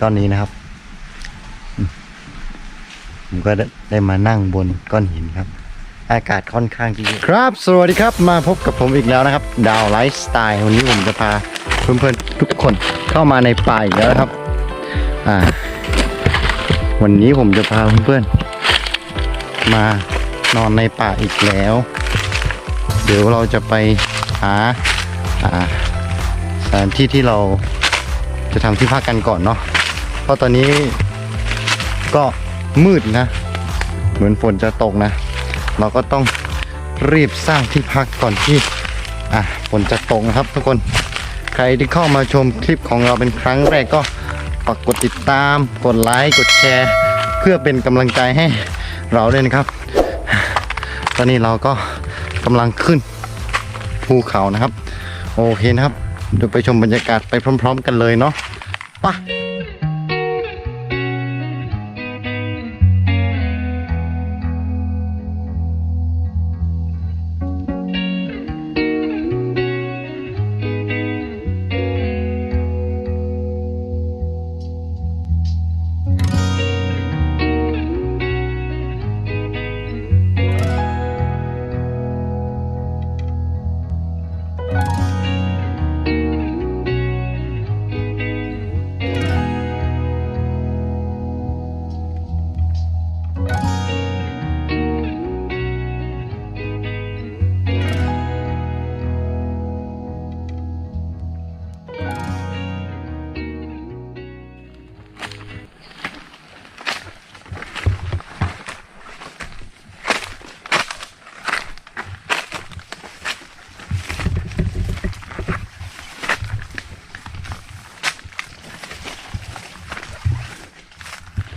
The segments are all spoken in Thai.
ก้อนนี้นะครับ ผมก็ได้มานั่งบนก้อนหินครับ อากาศค่อนข้างที่ครับ สวัสดีครับ มาพบกับผมอีกแล้วนะครับ ดาวไลฟ์สไตล์ วันนี้ผมจะพาเพื่อนๆทุกคนเข้ามาในป่าอีกแล้วครับ อ่า วันนี้ผมจะพาเพื่อนๆมานอนในป่าอีกแล้ว เดี๋ยวเราจะไปหาอ่าสถานที่ที่เราจะทำที่พักกันก่อนเนาะ ราะตอนนี้ก็มืดนะ เหมือนฝนจะตกนะ เราก็ต้องรีบสร้างที่พักก่อนที่อะฝนจะตกนะครับ ทุกคนใครที่เข้ามาชมคลิปของเราเป็นครั้งแรกก็ฝากกดติดตาม กดไลค์กดแชร์ เพื่อเป็นกำลังใจให้เราด้วยนะครับ ตอนนี้เราก็กำลังขึ้นภูเขานะครับ โอเคนะครับเดี๋ยวไปชมบรรยากาศไปพร้อม ๆ กันเลยเนาะไปะ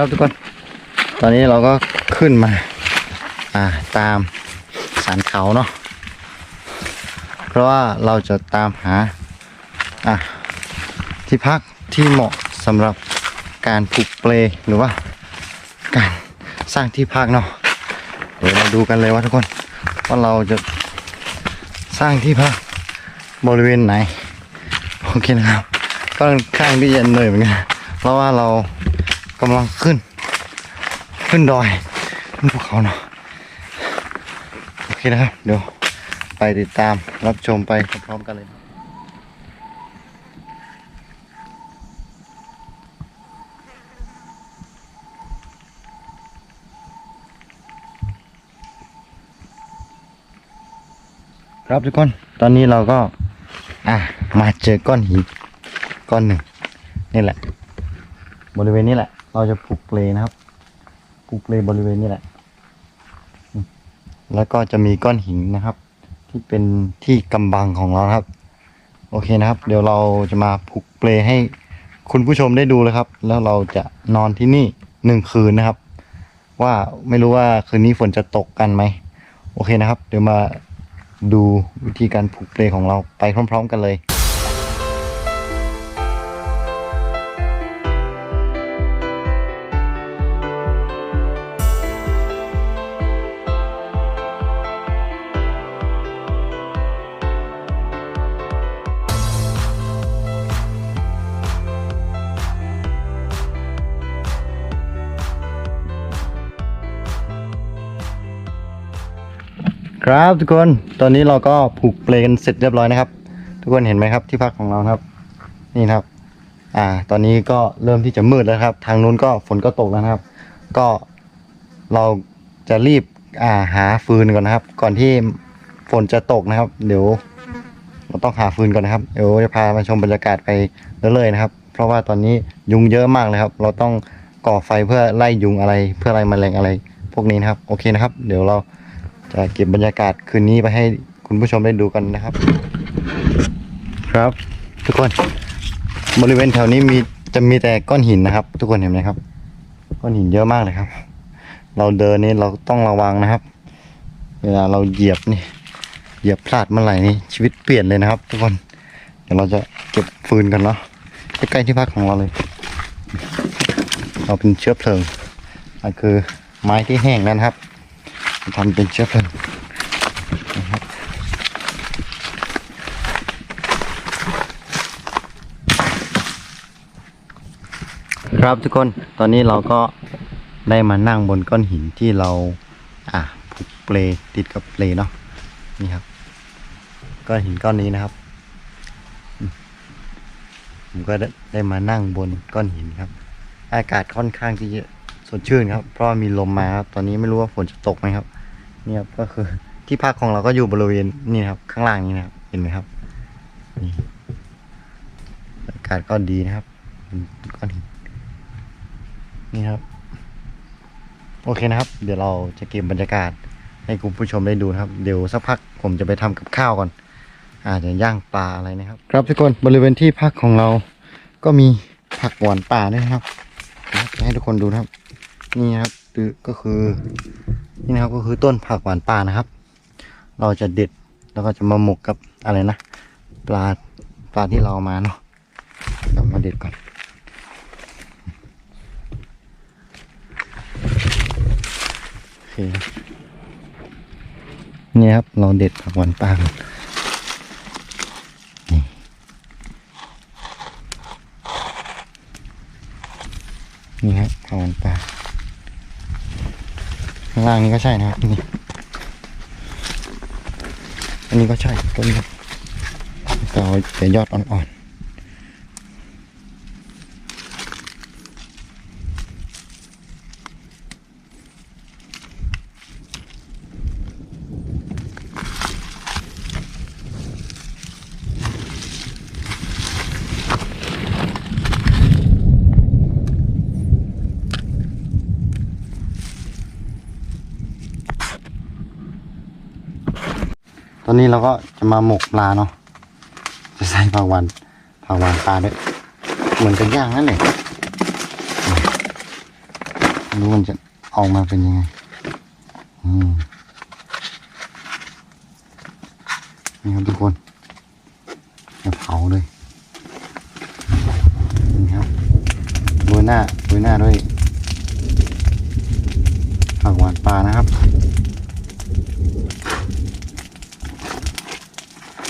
ครับทุกคน ตอนนี้เราก็ขึ้นมา อ่าตามสันเขาเนาะ เพราะว่าเราจะตามหา อะที่พักที่เหมาะสำหรับการปลูกเปลหรือว่า การสร้างที่พักเนาะ เดี๋ยวเราดูกันเลยว่าทุกคน ว่าเราจะสร้างที่พักบริเวณไหน โอเคนะครับก็ค่อนข้างที่จะเหนื่อยเหมือนกัน เพราะว่าเรา กำลังขึ้น ขึ้นดอยขึ้นภูเขาเนาะโอเคนะครับ เดี๋ยวไปติดตามรับชมไปพร้อมๆกันเลยครับทุกคน ตอนนี้เราก็ อะ มาเจอก้อนหินก้อนหนึ่ง นี่แหละ บริเวณนี้แหละ เราจะผูกเลนะครับผูกเลบริเวณนี้แหละ แล้วก็จะมีก้อนหินนะครับ ที่เป็นที่กำบังของเราครับ โอเคนะครับ เดี๋ยวเราจะมาผูกเปลให้คุณผู้ชมได้ดูเลยครับ แล้วเราจะนอนที่นี่หนึ่งคืนนะครับ ว่าไม่รู้ว่าคืนนี้ฝนจะตกกันไหมโอเคนะครับ เดี๋ยวมาดูวิธีการผูกเปลของเราไปพร้อม ๆ กันเลย ครับทุกคนตอนนี้เราก็ผูกเปลกันเสร็จเรียบร้อยนะครับ ทุกคนเห็นไหมครับที่พักของเราครับ นี่ครับ อ่า ตอนนี้ก็เริ่มที่จะมืดแล้วครับ ทางนู้นก็ฝนก็ตกแล้วนะครับ ก็เราจะรีบอ่าหาฟืนก่อนนะครับ ก่อนที่ฝนจะตกนะครับ เดี๋ยว เราต้องหาฟืนก่อนนะครับเดี๋ยวจะพามาชมบรรยากาศไปเรื่อยๆนะครับ เพราะว่าตอนนี้ยุงเยอะมากเลยครับ เราต้องก่อไฟเพื่อไล่ยุงอะไร เพื่ออะไรแมลงอะไร พวกนี้นะครับ โอเคนะครับ เดี๋ยวเรา จะเก็บบรรยากาศคืนนี้ไปให้คุณผู้ชมได้ดูกันนะครับ ครับ ทุกคน บริเวณแถวนี้มีจะมีแต่ก้อนหินนะครับ ทุกคนเห็นไหมครับ ก้อนหินเยอะมากเลยครับ เราเดินนี่เราต้องระวังนะครับ เวลาเราเหยียบนี่ เหยียบพลาดเมื่อไหร่นี่ชีวิตเปลี่ยนเลยนะครับ ทุกคนเดี๋ยวเราจะเก็บฟืนกันเนาะใกล้ๆที่พักของเราเลย เราเป็นเชื้อเพลิงอันคือไม้ที่แห้งแล้วนะครับ ทำเป็นเชื้อเพลิงนะครับครับทุกคนตอนนี้เราก็ได้มานั่งบนก้อนหินที่เราอะผูกเปลติดกับเปลเนาะนี่ครับก้อนหินก้อนนี้นะครับผมก็ได้มานั่งบนก้อนหินครับ อากาศค่อนข้างที่จะสดชื่นครับ เพราะว่ามีลมมาครับ ตอนนี้ไม่รู้ว่าฝนจะตกไหมครับ นี่ครับก็คือที่พักของเราก็อยู่บริเวณนี่ครับ ข้างล่างนี้นะครับ เห็นไหมครับนี่อากาศก็ดีนะครับเป็นก้อนหินนี่ครับ โอเคนะครับ เดี๋ยวเราจะเก็บบรรยากาศให้คุณผู้ชมได้ดูนะครับ เดี๋ยวสักพักผมจะไปทำกับข้าวก่อน อาจจะย่างปลาอะไรนะครับ ครับทุกคนบริเวณที่พักของเรา ก็มีผักหวานป่าด้วยนะครับ ให้ทุกคนดูนะครับ นี่ครับคือก็คือ นี่นะครับก็คือต้นผักหวานป่านะครับ เราจะเด็ดแล้วก็จะมาหมกกับอะไรนะ ปลาปลาที่เรามาเนาะเรามาเด็ดก่อนโอเคนี่ครับเราเด็ดผักหวานป่าก่อนนี่นี่ครับผักหวานป่า ข้างล่างนี้ก็ใช่นะครับนี่อันนี้ก็ใช่ต้นนี้ก็เอแต่ยอดอ่อนๆตอ นี้เราก็จะมาหมกปลาเนาะจะใส่ผักหวานผักหวานปลาด้วยเหมือนกับย่างนั่นแหละรู้มันจะออกมาเป็นยังไงอืมนี่ครับทุกคนจะเผาเลยนี่ครับโรยหน้าโรยหน้าด้วยผักหวานปลานะครับ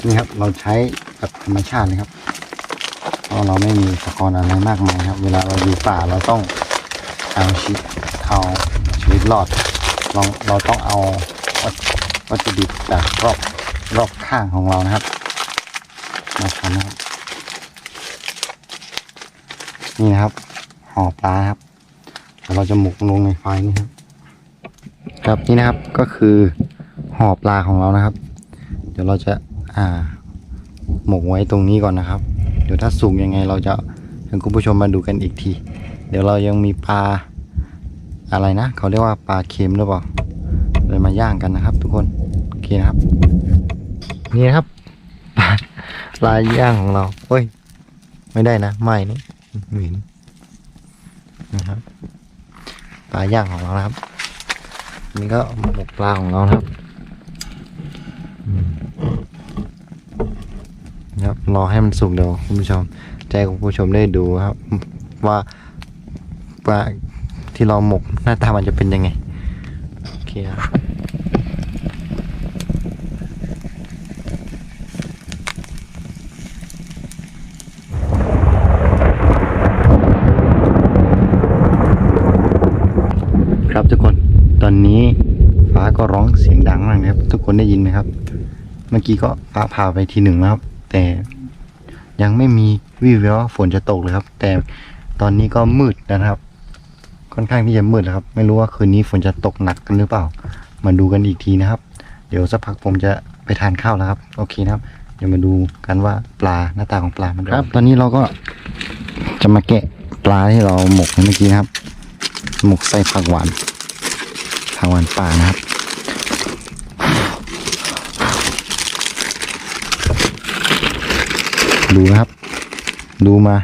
นี่ครับเราใช้แบบธรรมชาติเลยครับเพราะเราไม่มีอุปกรณ์อะไรมากมายครับ เวลาเราอยู่ป่าเราต้องเอาชีวิตเอาชีวิตรอดเราเราต้องเอาวัตวัตถุดิบจากรอบรอบข้างของเรานะครับมาทำนะครับนี่นะครับห่อปลาครับแล้วเราจะหมกลงในไฟนี่ครับ ครับนี่นะครับก็คือห่อปลาของเรานะครับ เดี๋ยวเราจะ อ่า หมกไว้ตรงนี้ก่อนนะครับ เดี๋ยวถ้าสุกยังไงเราจะให้คุณผู้ชมมาดูกันอีกที เดี๋ยวเรายังมีปลาอะไรนะ เขาเรียกว่าปลาเค็มหรือเปล่าเลยมาย่างกันนะครับ ทุกคนโอเคนะครับ นี่นะครับปลาลาย่างของเราเฮ้ย ไม่ได้นะไม่นี่ไม่เห็นนะครับปลาย่างของเรานะครับ นี่ก็หมกปลาของเรานะครับ ครับรอให้มันสุกเดี๋ยวคุณผู้ชมใจคุณผู้ชมได้ดูครับ ว่าว่าที่เราหมกหน้าตามันจะเป็นยังไงโอเคครับครับทุกคนตอนนี้ฟ้าก็ร้องเสียงดังมากนะครับ ทุกคนได้ยินไหมครับ เมื่อกี้ก็ฟ้าผ่าไปทีหนึ่งแล้วครับ แต่ยังไม่มีวี่แววว่าฝนจะตกเลยครับ แต่ตอนนี้ก็มืดนะครับ ค่อนข้างที่จะมืดแล้วครับ ไม่รู้ว่าคืนนี้ฝนจะตกหนักกันหรือเปล่า มาดูกันอีกทีนะครับ เดี๋ยวสักพักผมจะไปทานข้าวแล้วครับ โอเคนะครับ เดี๋ยวมาดูกันว่าปลาหน้าตาของปลามันครับ ตอนนี้เราก็จะมาแกะปลาที่เราหมกเมื่อกี้นะครับ หมกใส่ผักหวานผักหวานป่านะครับ ดูนะครับ ดูมา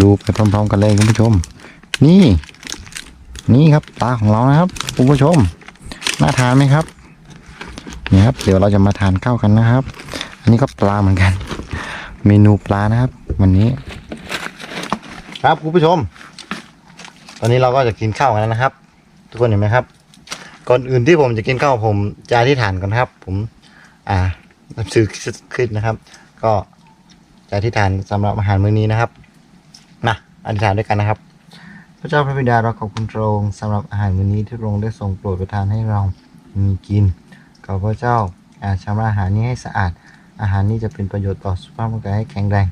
ดูไปพร้อมๆกันเลยคุณผู้ชม นี่ นี่ครับปลาของเรานะครับคุณผู้ชม น่าทานไหมครับนี่ครับ เดี๋ยวเราจะมาทานข้าวกันนะครับ อันนี้ก็ปลาเหมือนกัน เมนูปลานะครับ วันนี้ ครับคุณผู้ชม ตอนนี้เราก็จะกินข้าวกันแล้วนะครับ ทุกคนเห็นไหมครับ ก่อนอื่นที่ผมจะกินข้าวผมจะอธิษฐานก่อนครับ ผม อ่าซื้อขึ้นนะครับ ก็จะอธิษฐานสำหรับอาหารมื้อนี้นะครับนะอธิษฐานด้วยกันนะครับ พระเจ้าพระบิดาเราขอบคุณพระองค์สำหรับอาหารวันนี้ที่พระองค์ได้ทรงโปรดประทานให้เรามีกินขอพระเจ้าอาชำระอาหารนี้ให้สะอาด อาหารนี้จะเป็นประโยชน์ต่อสุขภาพร่างกายให้แข็งแรง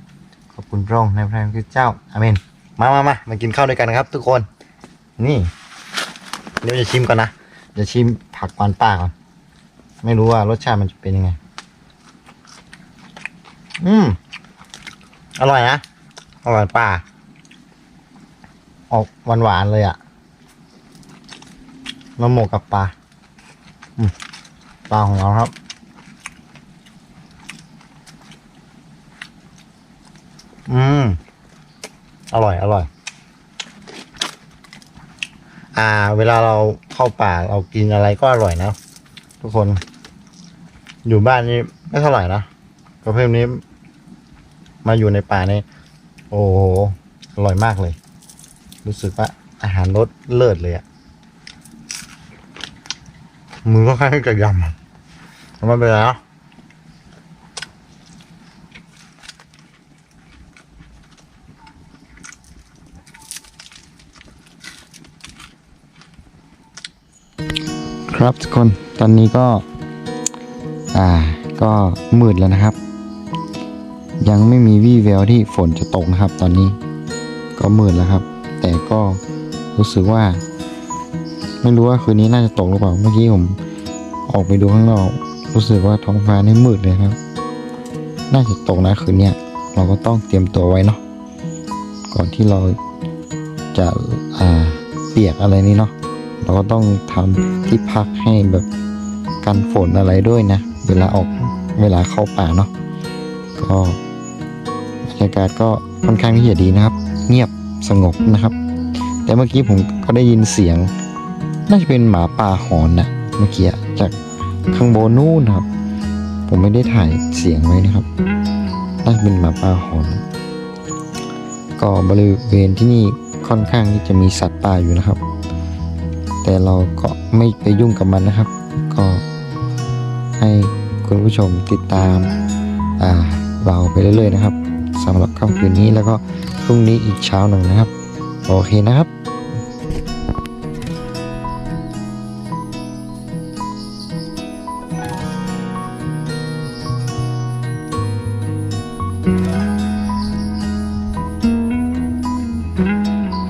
ขอบคุณพระองค์ในพระนามพระเจ้าอาเมนมามามามากินข้าวด้วยกันนะครับ ทุกคนนี่เดี๋ยวจะชิมก่อนนะจะชิมผักหวานป่าก่อนไม่รู้ว่ารสชาติมันจะเป็นยังไง อืม อร่อยนะ อร่อยป่า ออกหวานหวานๆเลยอะ่ะน้ำหมกกับปลาปลาของเราครับ อืม อร่อย อร่อย อ่า เวลาเราเข้าป่าเรากินอะไรก็อร่อยนะ ทุกคน อยู่บ้านนี่ไม่เท่าไหร่นะ ประเภทนี้ มาอยู่ในป่านี่โอ้โหอร่อยมากเลย รู้สึกว่าอาหารรสเลิศเลยอะ่ะมือก็คล้างจะยำทำไมเป็นไรเนาะครับทุกคนตอนนี้ก็ อ่า ก็มืดแล้วนะครับ ยังไม่มีวี่แววที่ฝนจะตกนะครับ ตอนนี้ก็มืดแล้วครับ แต่ก็รู้สึกว่า ไม่รู้ว่าคืนนี้น่าจะตกหรือเปล่าเมื่อกี้ผมออกไปดูข้างนอกรู้สึกว่าท้องฟ้านี่มืดเลยครับ น่าจะตกนะคืนนี้เราก็ต้องเตรียมตัวไว้เนาะก่อนที่เราจะอ่าเปียกอะไรนี่เนาะเราก็ต้องทำที่พักให้แบบกันฝนอะไรด้วยนะ เวลาออกเวลาเข้าป่าเนาะก็ รรยากาศก็ค่อนข้างที่จะดีนะครับ เงียบสงบนะครับ แต่เมื่อกี้ผมก็ได้ยินเสียง น่าจะเป็นหมาป่าหอนนะเมื่อกี้จากข้างบนนู่นครับ ผมไม่ได้ถ่ายเสียงไว้นะครับน่าจะเป็นหมาป่าหอน ก็บริเวณที่นี่ค่อนข้างที่จะมีสัตว์ป่าอยู่นะครับ แต่เราก็ไม่ไปยุ่งกับมันนะครับ ก็ให้คุณผู้ชมติดตาม อ่าเราไปเรื่อยๆนะครับ สำหรับค่ำคืนนี้แล้วก็พรุ่งนี้อีกเช้าหนึ่งนะครับ โอเคนะครับ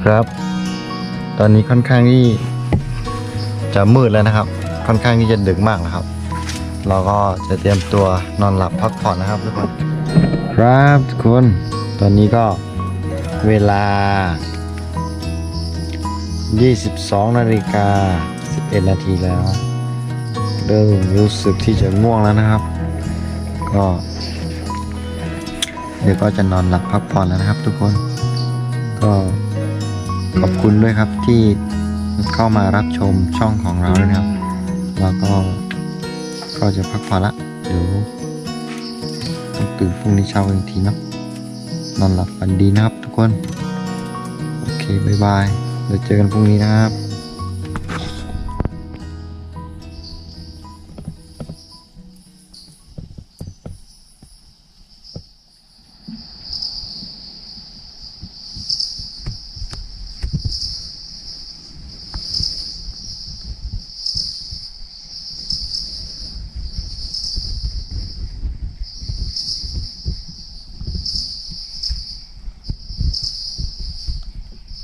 ครับ ตอนนี้ค่อนข้างที่จะมืดแล้วนะครับ ค่อนข้างที่จะดึกมากนะครับ เราก็จะเตรียมตัวนอนหลับพักผ่อนนะครับทุกคน ครับทุกคน ตอนนี้ก็เวลา 22 นาฬิกา 11 นาทีแล้ว เริ่มรู้สึกที่จะง่วงแล้วนะครับ ก็ เดี๋ยวก็จะนอนหลับพักผ่อนแล้วนะครับทุกคน ก็ขอบคุณด้วยครับที่เข้ามารับชมช่องของเราด้วยนะครับ แล้วก็ก็จะพักผ่อนละเดี๋ยว ต้องตื่นพรุ่งนี้เช้าอีกทีนะนอนหลับฝันดีนะครับทุกคน โอเคบายบายเดี๋ยวเจอกันพรุ่งนี้นะครับ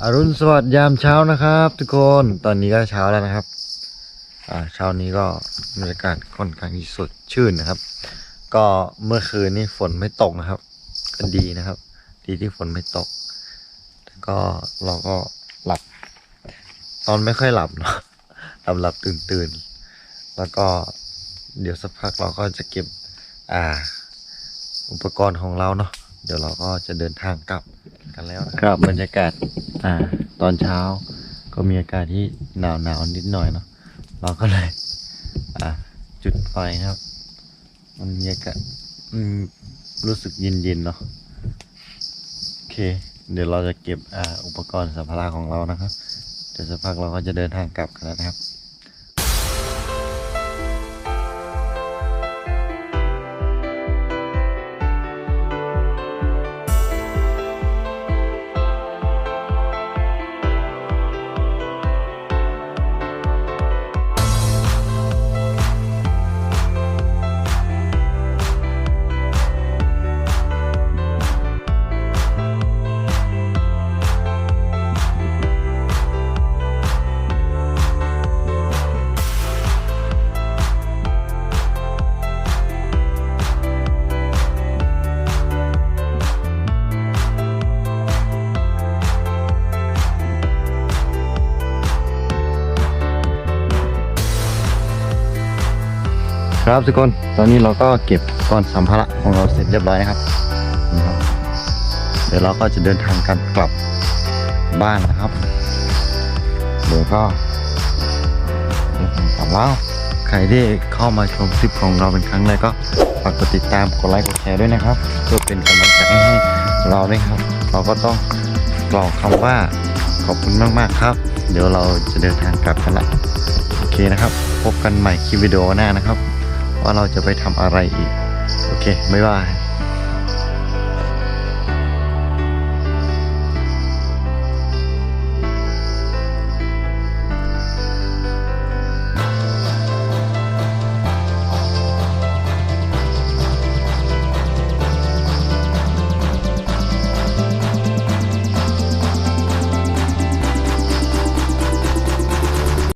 อรุณสวัสดิ์ยามเช้านะครับ ทุกคนตอนนี้ก็เช้าแล้วนะครับอ่าเช้านี้ก็บรรยากาศค่อนข้างที่สดชื่นนะครับ ก็เมื่อคืนนี้ฝนไม่ตกนะครับก็ดีนะครับ ดีที่ฝนไม่ตกแต่ก็เราก็หลับ ตอนไม่ค่อยหลับเนาะหลับหลับตื่นตื่นแล้วก็เดี๋ยวสักพักเราก็จะเก็บอ่า อุปกรณ์ของเราเนาะเดี๋ยวเราก็จะเดินทางกลับ กันแล้วนะครับบรรยากาศอ่า ตอนเช้า ก็มีอากาศที่หนาวหนาวนิดหน่อยเนาะเราก็เลย อ่า จุดไฟครับ มันมีอากาศอืมรู้สึกเย็นๆเนาะโอเค เดี๋ยวเราจะเก็บอ่าอุปกรณ์สัมภาระของเรานะครับเดี๋ยวสักพักเราก็จะเดินทางกลับกันแล้วนะครับ ครับทุกคนตอนนี้เราก็เก็บก้อนสัมภาระของเราเสร็จเรียบร้อยนะครับนี่ครับ เดี๋ยวเราก็จะเดินทางกันกลับบ้านนะครับเดี๋ยวก็เดินทางกลับแล้วใครที่เข้ามาชมคลิปของเราเป็นครั้งแรกก็ฝากกดติดตามกดไลค์กดแชร์ด้วยนะครับ เพื่อเป็นกำลังใจให้เราด้วยครับ เราก็ต้องกล่าวคำว่าขอบคุณมากๆครับ เดี๋ยวเราจะเดินทางกลับกันละโอเคนะครับ พบกันใหม่คลิปวิดีโอหน้านะครับ ว่าเราจะไปทำอะไรอีก โอเค ไม่ว่า